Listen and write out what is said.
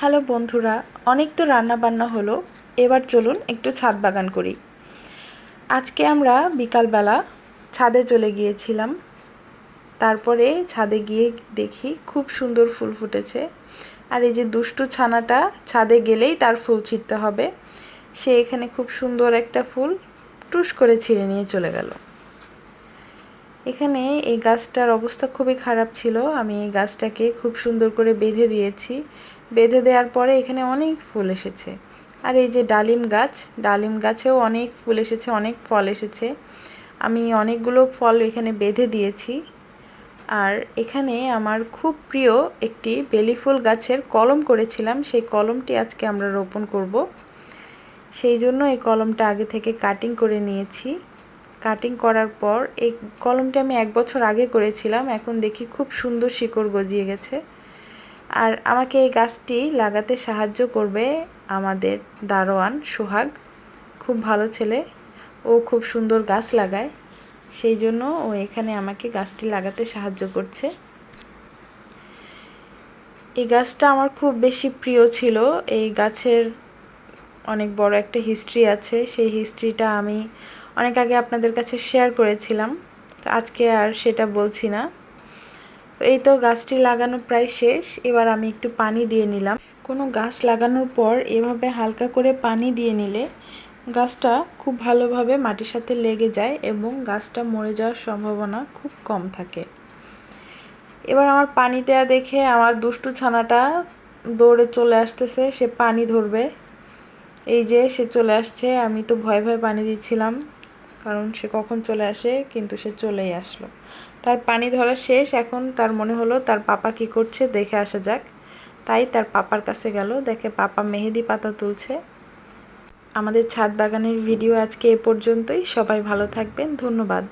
Hello বন্ধুরা, অনেক তো রান্না বান্না হলো, এবার চলুন একটু ছাদ বাগান করি। আজকে আমরা বিকালবেলা ছাদে চলে গিয়েছিলাম। তারপরে ছাদে গিয়ে দেখি খুব সুন্দর ফুল ফুটেছে। আর এই যে দুষ্টু ছানাটা ছাদে গেলেই তার ফুল ছিঁড়তে হবে। সে এখানে খুব সুন্দর একটা ফুল টুস করে ছিঁড়ে নিয়ে চলে গেল। এখানে এই গাছটার অবস্থা খুবই খারাপ ছিল। আমি এই গাছটাকে খুব সুন্দর করে বেঁধে দিয়েছি। বেঁধে দেওয়ার পরে এখানে অনেক ফুল এসেছে। আর এই যে ডালিম গাছ, ডালিম গাছেও অনেক ফুল এসেছে, অনেক ফল এসেছে। আমি অনেকগুলো ফল এখানে বেঁধে দিয়েছি। আর এখানে আমার খুব প্রিয় একটি বেলি ফুল গাছের কলম করেছিলাম। সেই কলমটি আজকে আমরা রোপণ করব। সেই জন্য এই কলমটা আগে থেকে কাটিং করে নিয়েছি। কাটিং করার পর, এই কলমটা আমি এক বছর আগে করেছিলাম, এখন দেখি খুব সুন্দর শিকড় গজিয়ে গেছে। আর আমাকে এই গাছটি লাগাতে সাহায্য করবে আমাদের দারোয়ান সোহাগ, খুব ভালো ছেলে। ও খুব সুন্দর গাছ লাগায়, সেই জন্য ও এখানে আমাকে গাছটি লাগাতে সাহায্য করছে। এই গাছটা আমার খুব বেশি প্রিয় ছিল। এই গাছের অনেক বড় একটা হিস্ট্রি আছে। সেই হিস্ট্রিটা আমি অনেক আগে আপনাদের কাছে শেয়ার করেছিলাম, তো আজকে আর সেটা বলছি না। এই তো গাছটি লাগানো প্রায় শেষ, এবার আমি একটু পানি দিয়ে নিলাম। কোনো গাছ লাগানোর পর এভাবে হালকা করে পানি দিয়ে নিলে গাছটা খুব ভালোভাবে মাটির সাথে লেগে যায় এবং গাছটা মরে যাওয়ার সম্ভাবনা খুব কম থাকে। এবার আমার পানি দেওয়া দেখে আমার দুষ্টু ছানাটা দৌড়ে চলে আসতেছে, সে পানি ধরবে। এই যে সে চলে আসছে, আমি তো ভয় ভয় পানি দিচ্ছিলাম। কারণ সে কখন চলে আসে, কিন্তু সে চলেই আসলো। তার পানি ধরা শেষ, এখন তার মনে হলো তার পাপা কি করছে দেখে আসা যাক। তাই তার পাপার কাছে গেল, দেখে পাপা মেহেদি পাতা তুলছে। আমাদের ছাদ বাগানের ভিডিও আজকে এ পর্যন্তই। সবাই ভালো থাকবেন। ধন্যবাদ।